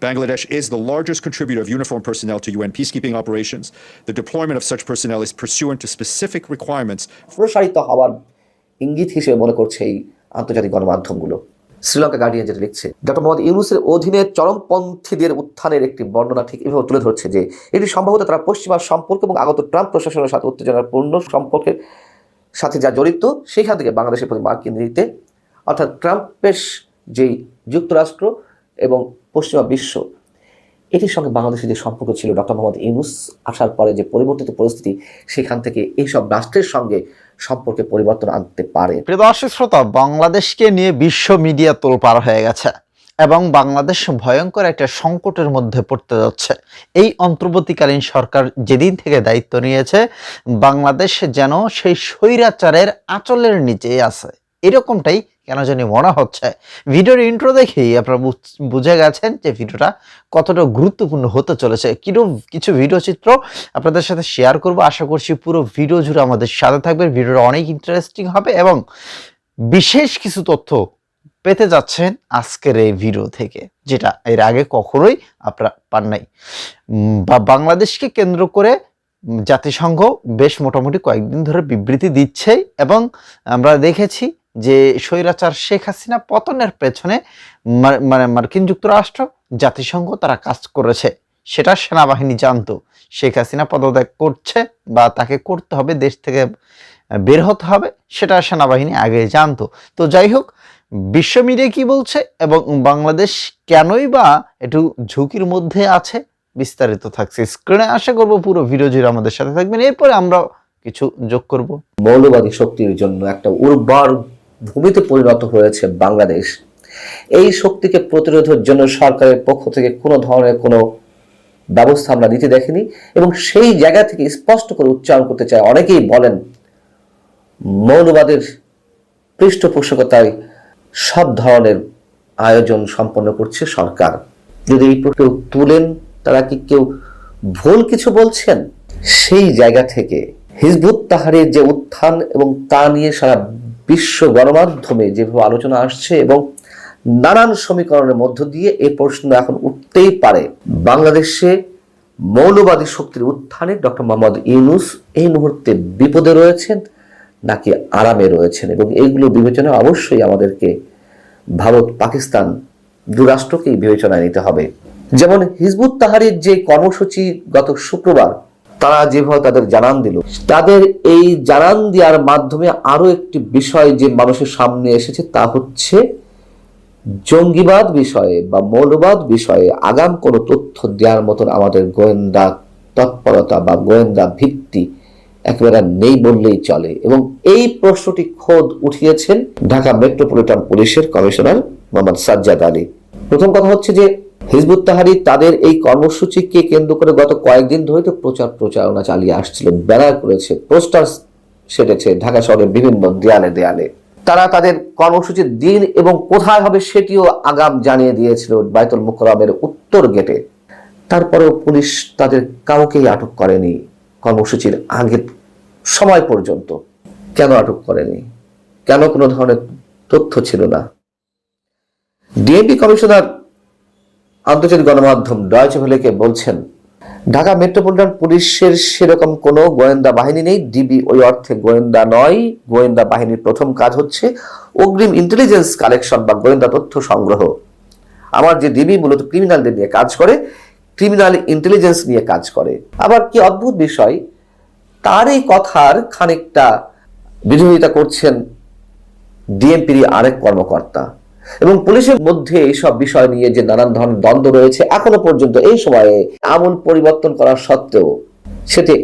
Bangladesh is the largest contributor of uniformed personnel to UN peacekeeping operations. The deployment of such personnel is pursuant to specific requirements প্রসারিত হওয়ার ইঙ্গিত হিসেবে মনে করছে এই আন্তর্জাতিক গণমাধ্যমগুলো শ্রীলঙ্কা গার্ডিয়ান যেটা লিখছে, ডক্টর মোহাম্মদ ইউনুসের অধীনে চরমপন্থীদের উত্থানের একটি বর্ণনা ঠিক এভাবে তুলে ধরছে যে, এটি সম্ভবত তারা পশ্চিমা সম্পর্ক এবং আগত ট্রাম্প প্রশাসনের সাথে উত্তেজনার পূর্ণ সম্পর্কের সাথে যা জড়িত সেখান থেকে বাংলাদেশের প্রতি মার্কিন নীতিতে, অর্থাৎ ট্রাম্পের যেই যুক্তরাষ্ট্র এবং পশ্চিমা বিশ্ব। এটির সঙ্গে বাংলাদেশের যে সম্পর্ক ছিল, ডক্টর মোহাম্মদ ইউনুস আসার পরে যে পরিবর্তিত পরিস্থিতি, সেখান থেকে এইসব রাষ্ট্রের সঙ্গে সম্পর্কে পরিবর্তন আনতে পারে। প্রিয় দর্শক শ্রোতা, বাংলাদেশকে নিয়ে বিশ্ব মিডিয়া তোলপাড় হয়ে গেছে এবং বাংলাদেশ ভয়ঙ্কর একটা সংকটের মধ্যে পড়তে যাচ্ছে। এই অন্তর্বর্তীকালীন সরকার যেদিন থেকে দায়িত্ব নিয়েছে, বাংলাদেশ যেন সেই স্বৈরাচারের আঁচলের নিচে আছে। এরকমটাই কেন জানি মনে হচ্ছে। ভিডিওর ইন্ট্রো দেখেই আপনারা বুঝ- গেছেন যে ভিডিওটা কতটা গুরুত্বপূর্ণ হতে চলেছে। কিরূপ কিছু ভিডিও চিত্র আপনাদের সাথে শেয়ার করব, আশা করছি পুরো ভিডিও জুড়ে আমাদের সাথে থাকবে ভিডিওটা অনেক ইন্টারেস্টিং হবে এবং বিশেষ কিছু তথ্য পেতে যাচ্ছেন আজকের এই ভিডিও থেকে, যেটা এর আগে কখনোই আপনারা পান নাই। বা বাংলাদেশকে কেন্দ্র করে জাতিসংঘ বেশ মোটামুটি কয়েকদিন ধরে বিবৃতি দিচ্ছে এবং আমরা দেখেছি যে স্বৈরাচার শেখ হাসিনা পতনের পেছনে মানে মার্কিন যুক্তরাষ্ট্র জাতিসংঘ তারা কাজ করেছে। সেটা সেনাবাহিনী জানতো। শেখ হাসিনা পদত্যাগ করছে বা তাকে করতে হবে, দেশ থেকে বের হতে হবে, সেটা সেনাবাহিনী আগে জানতো। তো যাই হোক, বিশ্ব মিডিয়া কি বলছে এবং বাংলাদেশ কেনই বা একটু ঝুঁকির মধ্যে আছে, বিস্তারিত থাকছে স্ক্রিনে। আশা করব পুরো ভিডিও আমাদের সাথে থাকবেন। এরপরে আমরা কিছু যোগ করব। মৌলবাদী শক্তির জন্য একটা উর্বর ভূমিতে পরিণত হয়েছে বাংলাদেশ। এই শক্তিকে প্রতিরোধের জন্য সরকারের পক্ষ থেকে কোনো ধরনের কোনো ব্যবস্থা আমরা নিতে দেখিনি এবং সেই জায়গা থেকে স্পষ্ট করে উচ্চারণ করতে চাই। অনেকেই বলেন, মৌলবাদের পৃষ্ঠপোষকতায় সব ধরনের আয়োজন সম্পন্ন করছে সরকার। যদি এই কেউ তুলেন, তারা কি কেউ ভুল কিছু বলছেন? সেই জায়গা থেকে হিজবুত তাহারের যে উত্থান এবং তা নিয়ে সারা বিশ্ব গণমাধ্যমে যেভাবে আলোচনা আসছে এবং নানান সমীকরণের মধ্য দিয়ে এ প্রশ্ন এখন উঠতেই পারে। বাংলাদেশে মৌলবাদী শক্তির উত্থানে ডক্টর মোহাম্মদ ইউনুস এই মুহূর্তে বিপদে রয়েছেন নাকি আরামে রয়েছেন? এবং এইগুলো বিবেচনা অবশ্যই আমাদেরকে ভারত, পাকিস্তান দুরাষ্ট্রকেই বিবেচনায় নিতে হবে। যেমন হিজবুত তাহারির যে কর্মসূচি গত শুক্রবার তারা যেভাবে তাদের জানান দিল, তাদের এই জানান দেওয়ার মাধ্যমে আরও একটি বিষয় যে মানুষের সামনে এসেছে তা হচ্ছে জঙ্গিবাদ বিষয়ে বা মৌলবাদ বিষয়ে আগাম কোনো তথ্য দেওয়ার মতন আমাদের গোয়েন্দা তৎপরতা বা গোয়েন্দা ভিত্তি একেবারে নেই বললেই চলে। এবং এই প্রশ্নটি খোদ উঠিয়েছেন ঢাকা মেট্রোপলিটন পুলিশের কমিশনার মোহাম্মদ সাজ্জাদ আলী। প্রথম কথা হচ্ছে যে হিজবুত তাহারি তাদের এই কর্মসূচিকে কেন্দ্র করে গত কয়েকদিন ধরে তো প্রচার প্রচারণা চালিয়ে আসছিল ব্যানার করেছে, পোস্টার সেটেছে ঢাকা শহরের বিভিন্ন দেয়ালে দেয়ালে। তারা তাদের কর্মসূচির দিন এবং কোথায় হবে সেটিও আগাম জানিয়ে দিয়েছিল বাইতুল মুকরমের উত্তর গেটে। তারপরেও পুলিশ তাদের কাউকেই আটক করেনি, কর্মসূচির আগের সময় পর্যন্ত। কেন আটক করেনি? কেন কোনো ধরনের তথ্য ছিল না? ডিএমপি কমিশনার আন্তর্জাতিক গণমাধ্যম ডয়চে ভেলেকে বলছেন, ঢাকা মেট্রোপলিটন পুলিশের সেরকম কোনো গোয়েন্দা বাহিনী নেই। ডিবি ওই অর্থে গোয়েন্দা নয়। গোয়েন্দা বাহিনীর প্রথম কাজ হচ্ছে অগ্রিম ইন্টেলিজেন্স কালেকশন বা গোয়েন্দা তথ্য সংগ্রহ। আমার যে ডিবি মূলত ক্রিমিনালদের নিয়ে কাজ করে ক্রিমিনাল ইন্টেলিজেন্স নিয়ে কাজ করে। আবার কি অদ্ভুত বিষয় তার এই কথার খানিকটা বিরোধিতা করছেন ডিএমপির আরেক কর্মকর্তা। এবং পুলিশের মধ্যে এইসব বিষয় নিয়ে যে নানান ধরনের দ্বন্দ্ব রয়েছে, এখনও পর্যন্ত এই সময়ে আমূল পরিবর্তন করা সত্ত্বেও সেটি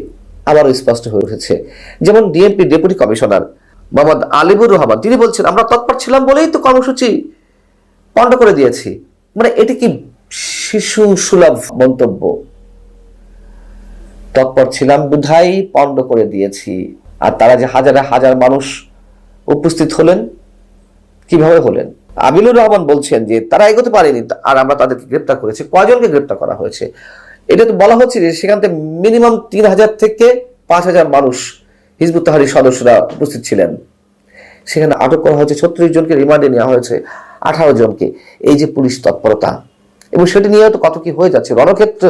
আবারও স্পষ্ট হয়ে উঠেছে। যেমন DMP deputy commissioner Mohammad Alibur Rahman, তিনি বলছেন, আমরা তৎপর ছিলাম বলেই তো কর্মসূচি পণ্ড করে দিয়েছি। মানে এটি কি শিশু সুলভ মন্তব্য? তৎপর ছিলাম বুধাই পণ্ড করে দিয়েছি। আর তারা যে হাজারে হাজার মানুষ উপস্থিত হলেন, কীভাবে হলেন? আমিনুর রহমান বলছেন যে তারা এগোতে পারেনি, আর আমরা তাদেরকে গ্রেপ্তার করেছি, কয়জনকে গ্রেপ্তার করা হয়েছে? এটা তো বলা হচ্ছে যে সেখান থেকে মিনিমাম তিন হাজার থেকে পাঁচ হাজার মানুষ হিজবুত তাহারির সদস্যরা উপস্থিত ছিলেন। সেখানে আটক করা হয়েছে ছত্রিশ জনকে, রিমান্ডে নেওয়া হয়েছে আঠারো জনকে। এই যে পুলিশ তৎপরতা, এবং সেটি নিয়েও তো কত কি হয়ে যাচ্ছে? রণক্ষেত্র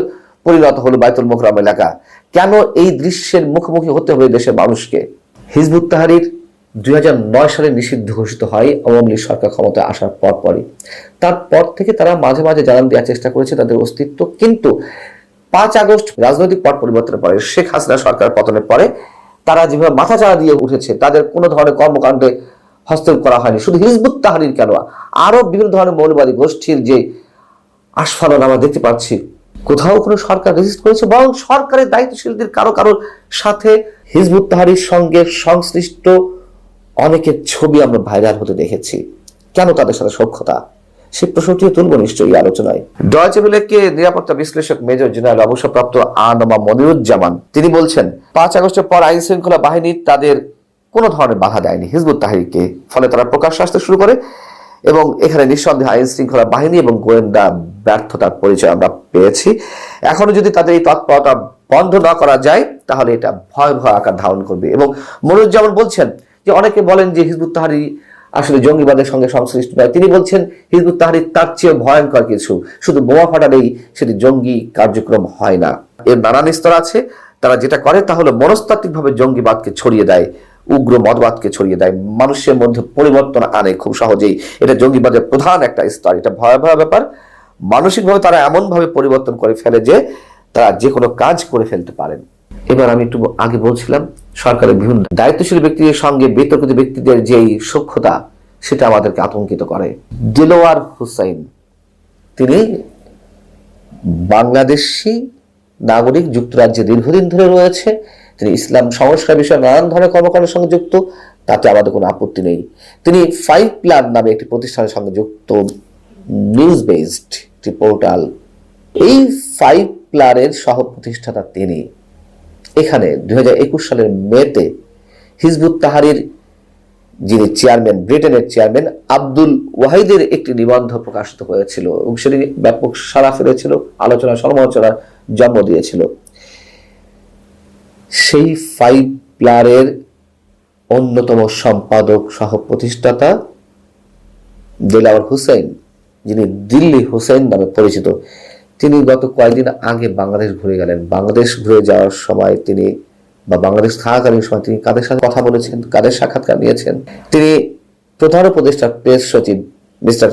পরিণত হলো বাইতুল মোকরাম এলাকা। কেন এই দৃশ্যের মুখোমুখি হতে হবে দেশের মানুষকে? হিজবুত তাহারির দুই হাজার নয় সালে নিষিদ্ধ ঘোষিত হয় আওয়ামী লীগ সরকার ক্ষমতায় আসার পর পরই তারপর থেকে তারা মাঝে মাঝে জানান দেওয়ার চেষ্টা করেছে তাদের অস্তিত্ব, কিন্তু পাঁচ আগস্ট রাজনৈতিক পট পরিবর্তনের পরে শেখ হাসিনা সরকার পতনের পরে তারা যেভাবে মাথা চাড়া দিয়ে উঠেছে, তাদের কোনো ধরনের কর্মকাণ্ডে হস্তক্ষেপ করা হয়নি। শুধু হিজবুত তাহারির কেন? আরও বিভিন্ন ধরনের মৌলবাদী গোষ্ঠীর যে আস্ফালন আমরা দেখতে পাচ্ছি, কোথাও কোনো সরকার রেজিস্ট করেছে? বরং সরকারের দায়িত্বশীলদের কারও কারোর সাথে হিজবুত তাহারির সঙ্গে সংশ্লিষ্ট অনেকের ছবি আমরা ভাইরাল হতে দেখেছি। কেন তাদের সাথে সক্ষতা? সে প্রশ্নটিও তুলব নিশ্চয়ই আলোচনায়। ডয়চে ভেলেকে নিরাপত্তা বিশ্লেষক মেজর জেনারেল অবসরপ্রাপ্ত আনমা মনিরুজ্জামান, তিনি বলছেন, পাঁচ আগস্টের পর আইন শৃঙ্খলা বাহিনী তাদের কোনো ধরনের বাধা দেয়নি হিজবুত তাহিরকে। ফলে তারা প্রকাশ আসতে শুরু করে এবং এখানে নিঃসন্দেহে আইন শৃঙ্খলা বাহিনী এবং গোয়েন্দা ব্যর্থতার পরিচয় আমরা পেয়েছি। এখনও যদি তাদের এই তৎপরতা বন্ধ না করা যায়, তাহলে এটা ভয়াবহ আকার ধারণ করবে। এবং মনুজ্জামান বলছেন যে অনেকে বলেন যে হিজবুত তাহারি আসলে জঙ্গিবাদের সঙ্গে সংশ্লিষ্ট নয়। তিনি বলছেন, হিজবুত তাহারি তার চেয়ে ভয়ঙ্কর কিছু। শুধু বোমা ফাটালেই সেটি জঙ্গি কার্যক্রম হয় না। এর নানান স্তর আছে। তারা যেটা করে তা হলো মনস্তাত্ত্বিকভাবে জঙ্গিবাদকে ছড়িয়ে দেয়, উগ্র মতবাদকে ছড়িয়ে দেয়। মানুষের মধ্যে পরিবর্তন আনে খুব সহজেই। এটা জঙ্গিবাদের প্রধান একটা স্তর। এটা ভয়াবহ ব্যাপার। মানসিকভাবে তারা এমনভাবে পরিবর্তন করে ফেলে যে তারা যে কোনো কাজ করে ফেলতে পারেন। এবার আমি একটু আগে বলছিলাম, সরকারের বিভিন্ন দায়িত্বশীল ব্যক্তিদের সঙ্গে বিতর্কিত ব্যক্তিদের যেই সক্ষতা সেটা আমাদেরকে আতঙ্কিত করে। দিলোয়ার হুসাইন, তিনি বাংলাদেশি নাগরিক যুক্তরাজ্যে দীর্ঘদিন ধরে রয়েছে, তিনি ইসলাম সংস্কার বিষয়ে নানান ধরনের কর্মকাণ্ডের সঙ্গে যুক্ত, তাতে আমাদের কোনো আপত্তি নেই। তিনি ফাইভ প্ল্যান নামে একটি প্রতিষ্ঠানের সঙ্গে যুক্ত নিউজ বেসড একটি পোর্টাল এই ফাইভ প্লারের সহ প্রতিষ্ঠাতা তিনি। এখানে দুই হাজার একুশ সালের মেতে হিজবুত তাহারির যিনি চেয়ারম্যান, ব্রিটেনের চেয়ারম্যান আব্দুল ওয়াহিদের একটি নিবন্ধ প্রকাশিত হয়েছিল এবং সেটি ব্যাপক সাড়া ফেলেছিল, আলোচনা, সমালোচনার জন্ম দিয়েছিল। সেই ফাইভ প্লারের অন্যতম সম্পাদক সহ প্রতিষ্ঠাতা দিলাওয়ার হুসেন, যিনি দিল্লি হুসেন নামে পরিচিত তিনি গত কয়েকদিন আগে বাংলাদেশ ঘুরে গেলেন। বাংলাদেশ ঘুরে যাওয়ার সময় তিনি বা বাংলাদেশ থাকাকালীন সময় তিনি কাদের সাথে কথা বলেছেন কাদের সাক্ষাৎকার নিয়েছেন? তিনি প্রধান উপদেষ্টার প্রেস সচিব মিস্টার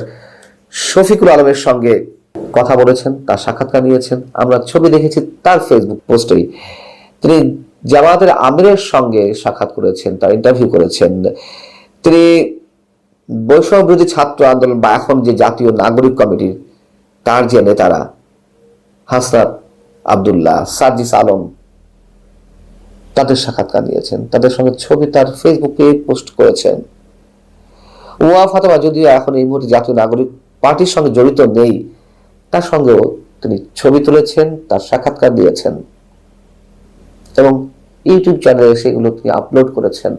শফিকুল আলমের সঙ্গে কথা বলেছেন, তার সাক্ষাৎকার নিয়েছেন। আমরা ছবি দেখেছি তার ফেসবুক পোস্টেই। তিনি জামায়াতের আমিরের সঙ্গে সাক্ষাৎ করেছেন, তার ইন্টারভিউ করেছেন। তিনি বৈষম্য বিরোধী ছাত্র আন্দোলন বা এখন যে জাতীয় নাগরিক কমিটির, তার যে নেতারা হাসনাত আবদুল্লাহ সার্জিস আলম তাদের সাক্ষাৎকার নিয়েছেন। তাদের সঙ্গে ছবি তার ফেসবুকে পোস্ট করেছেন। ওয়া ফাতেমা যদিও এখন এই মুহূর্তে জাতীয় নাগরিক পার্টির সঙ্গে জড়িত নেই, তার সঙ্গেও তিনি ছবি তুলেছেন, তার সাক্ষাৎকার দিয়েছেন এবং ইউটিউব চ্যানেলে সেগুলো তিনি আপলোড করেছেন।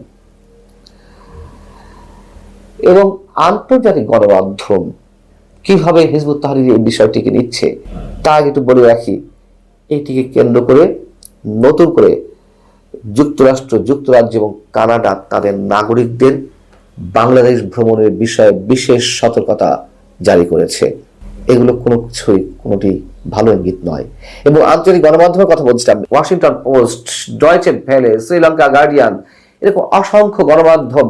এবং আন্তর্জাতিক গণমাধ্যম কীভাবে হিজবুত তাহরির এই বিষয়টিকে নিচ্ছে? তা আগে একটু বলে রাখি, এটিকে কেন্দ্র করে, নতুন করে যুক্তরাষ্ট্র, যুক্তরাজ্য এবং কানাডা তাদের নাগরিকদের বাংলাদেশ ভ্রমণের বিষয়ে বিশেষ সতর্কতা জারি করেছে। এগুলো কোনো কিছুই, কোনোটি ভালো ইঙ্গিত নয়। এবং আন্তর্জাতিক গণমাধ্যমের কথা বলছিলাম, Washington Post, Deutsche Welle, Sri Lanka Guardian, এরকম অসংখ্য গণমাধ্যম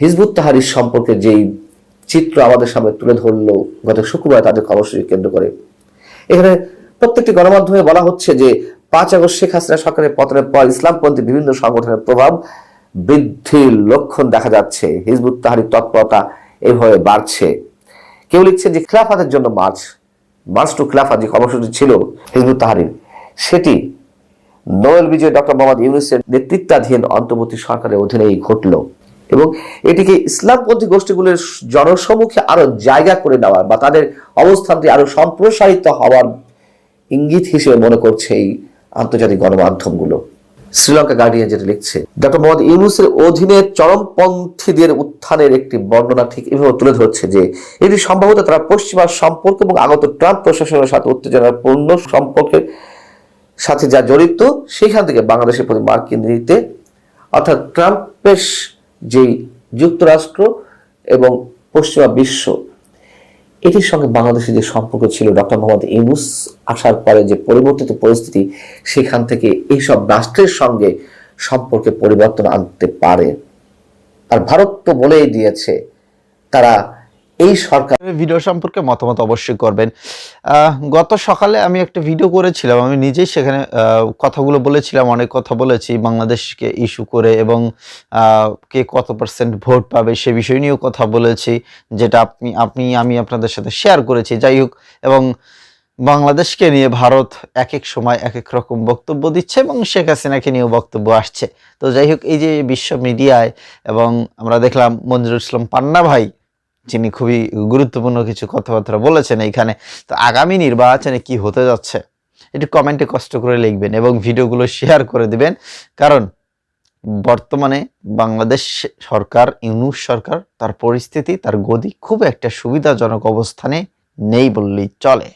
হিজবুত তাহারির সম্পর্কে যেই চিত্র আমাদের সামনে তুলে ধরলো, গত শুক্রবার তাদের কর্মসূচি কেন্দ্র করে এখানে প্রত্যেকটি গণমাধ্যমে বলা হচ্ছে যে পাঁচ আগস্ট শেখ হাসিনা সরকারের পতনের পর ইসলামপন্থী বিভিন্ন সংগঠনের প্রভাব বৃদ্ধির লক্ষণ দেখা যাচ্ছে। হিজবুত তাহারির তৎপরতা এভাবে বাড়ছে। কেউ লিখছে যে খিলাফাতের জন্য মার্চ মার্চ টু খিলাফাত যে কর্মসূচি ছিল হিজবুত তাহারির, সেটি নোবেল বিজয় ডক্টর মোহাম্মদ ইউনুসের নেতৃত্বাধীন অন্তর্বর্তী সরকারের অধীনেই ঘটল। এবং এটিকে ইসলামপন্থী গোষ্ঠীগুলোর জনসমুখে আরও জায়গা করে নেওয়া বা তাদের অবস্থানটি আরও সম্প্রসারিত হওয়ার ইঙ্গিত হিসেবে মনে করছে এই আন্তর্জাতিক গণমাধ্যমগুলো। শ্রীলঙ্কা গার্ডিয়ান যেটা লিখছে, ডক্টর মোহাম্মদ ইউনুসের অধীনে চরমপন্থীদের উত্থানের একটি বর্ণনা ঠিক এভাবে তুলে ধরছে যে, এটি সম্ভবত তারা পশ্চিমা সম্পর্ক এবং আগত ট্রাম্প প্রশাসনের সাথে উত্তেজনার পূর্ণ সম্পর্কের সাথে যা জড়িত, সেখান থেকে বাংলাদেশের প্রতি মার্কিন নীতিতে অর্থাৎ ট্রাম্পের যেই যুক্তরাষ্ট্র এবং পশ্চিমা বিশ্ব, এটির সঙ্গে বাংলাদেশের যে সম্পর্ক ছিল, ডক্টর মোহাম্মদ ইউনুস আসার পরে যে পরিবর্তিত পরিস্থিতি, সেখান থেকে এইসব রাষ্ট্রের সঙ্গে সম্পর্কে পরিবর্তন আনতে পারে। আর ভারত তো বলেই দিয়েছে, তারা এই সরকার ভিডিও সম্পর্কে মতামত অবশ্যই করবেন। গত সকালে আমি একটা ভিডিও করেছিলাম, আমি নিজেই সেখানে কথাগুলো বলেছিলাম, অনেক কথা বলেছি, বাংলাদেশকে ইস্যু করে এবং কে কত পার্সেন্ট ভোট পাবে সে বিষয় নিয়েও কথা বলেছি, যেটা আপনি আপনি, আমি আপনাদের সাথে শেয়ার করেছি। যাই হোক, এবং বাংলাদেশকে নিয়ে ভারত এক এক সময় এক এক রকম বক্তব্য দিচ্ছে এবং শেখ হাসিনাকে নিয়েও বক্তব্য আসছে। তো যাই হোক, এই যে বিশ্ব মিডিয়ায় এবং আমরা দেখলাম মঞ্জুরুল ইসলাম পান্না ভাই যিনি খুবই গুরুত্বপূর্ণ কিছু কথাবার্তা বলেছেন এইখানে, তো আগামী নির্বাচনে কি হতে যাচ্ছে, একটু কমেন্টে কষ্ট করে লিখবেন এবং ভিডিওগুলো শেয়ার করে দিবেন। কারণ বর্তমানে বাংলাদেশ সরকার, ইউনুস সরকার, তার পরিস্থিতি, তার গদি খুব একটা সুবিধাজনক অবস্থানে নেই বললেই চলে।